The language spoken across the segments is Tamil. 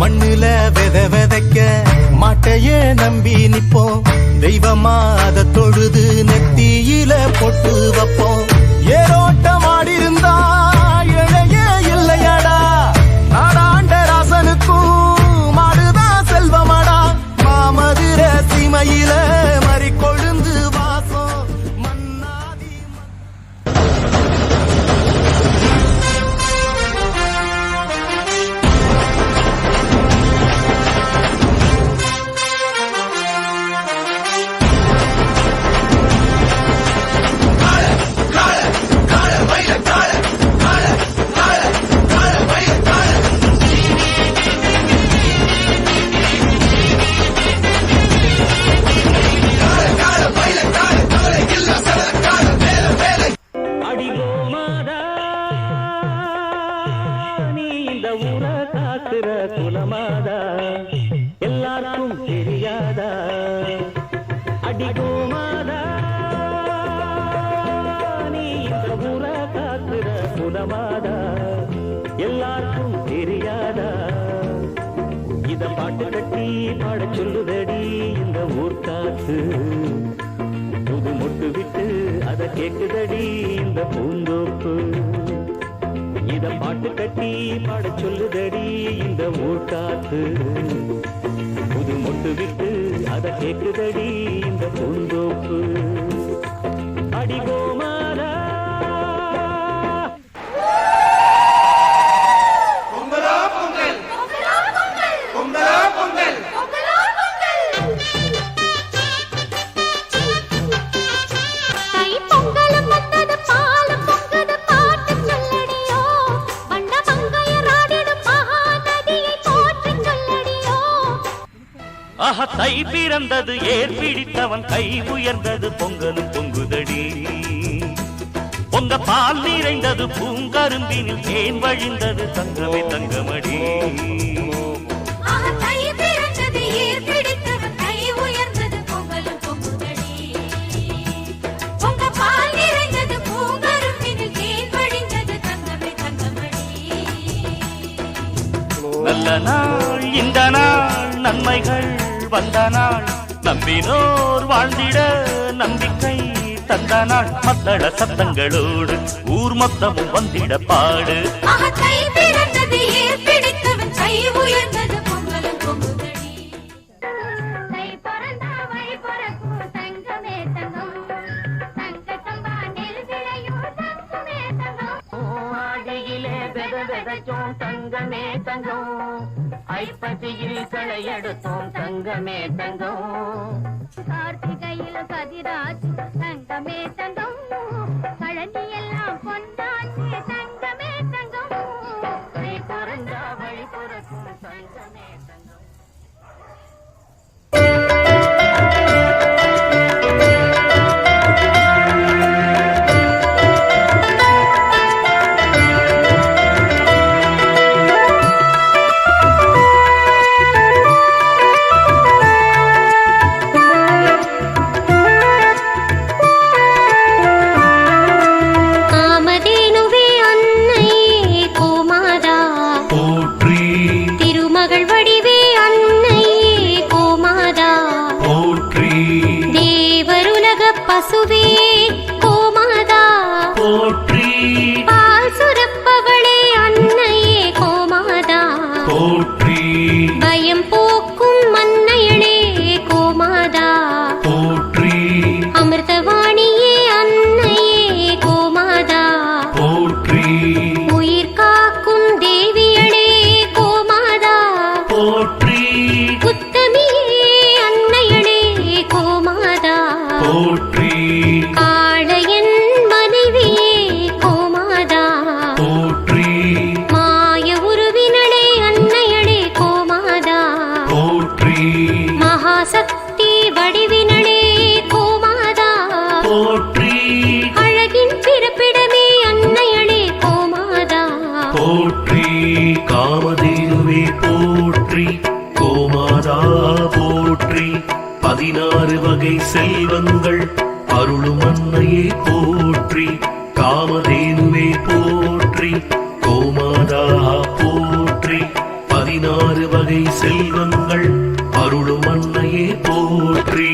மண்ணுல வித விதைக்க மாட்டையே நம்பி நிப்போம் தெய்வமா அதை தொழுது நெத்தியில பொட்டு வைப்போம். ஏரோட்டம் அடிகோமாதா நீ இந்த ஊர காக்குற குலமாதா எல்லாருக்கும் தெரியாதா? இத பாட்டு கட்டி பாட சொல்லுதடி இந்த ஊர் காத்து. புது மொட்டு விட்டு அத கேக்குதடி இந்த பூந்தோப்பு. இத பாட்டு கட்டி பாட சொல்லுதடி இந்த ஊர் காத்து. புது மொட்டு விட்டு அத கேக்குதடி இந்த பூந்தோப்பு ஆஹா தை பிறந்தது ஏர் பிடித்தவன் கை உயர்ந்தது பொங்கலும் பொங்குதடி. பொங்க பால் நிறைந்தது பூங்கரும்பினில் தேன் வழிந்தது தங்கமே தங்கமடி. நல்ல நாள் இந்த நாள் நன்மைகள். வந்த நாள். நம்பினோர் வாழ்ந்திட நம்பிக்கை தந்த நாள். மத்தள சத்தங்களோடு ஊர் மொத்தமும் வந்திட பாடு. ஆடியிலே தங்கமே தங்கம். ஐப்பசியில் களையெடுத்தோம் தங்கமே தங்கம். கார்த்திகையில் கதிராஜ் தங்கமே தங்கம். பதினாறு வகை செல்வங்கள் அருளும் அன்னையே போற்றி காமதேனுவே போற்றி கோமாதா போற்றி. பதினாறு வகை செல்வங்கள் அருளும் அன்னையே போற்றி.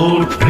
போற்றி சா